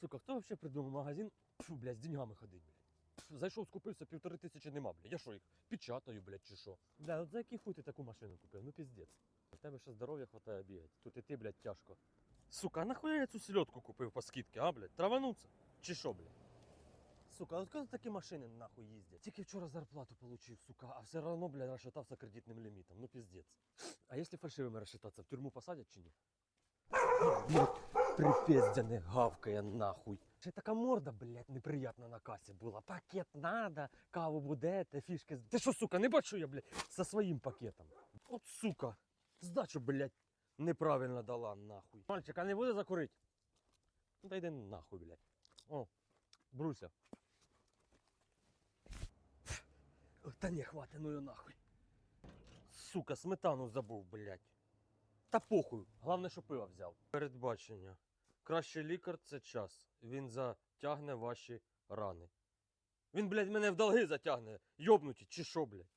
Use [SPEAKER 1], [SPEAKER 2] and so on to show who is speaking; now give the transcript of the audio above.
[SPEAKER 1] Сука, хто взагалі придумав магазин, Фу, блядь, з деньгами ходить, блядь. Зайшов, скупився, півтори тисячі нема, блядь. Я що їх печатаю, блядь, чи що? Бля, от за який хуй ти таку машину купив? Ну піздець. В тебе ще здоров'я хватає бігати. Тут і ти, блядь, тяжко. Сука, а нахуя я цю сільотку купив по скидці, а, блядь? Травануться? Чи що, блядь? Сука, а от коли такі машини нахуй їздять? Тільки вчора зарплату получив, сука, а все одно, блядь, розшатався кредитним лімітом. Ну піздець. А якщо фальшивими розшататися, в тюрму посадять чи ні? Блядь, припіздяне гавкає нахуй. Ще така морда, блядь, неприятна на касі була. Пакет надо, каву будете, фішки. Ти що, сука, не бачу я, блядь, со своїм пакетом. От сука, здачу, блядь, неправильно дала нахуй. Мальчик, а не буде закурить? Ну та йди нахуй, блядь. О, Бруся. Та не, хватит, ну нахуй. Сука, сметану забув, блядь. Та похуй, головне, що пиво взяв. Передбачення. Кращий лікар це час. Він затягне ваші рани. Він, блядь, мене в долги затягне. Йобнуті, чи що, блядь?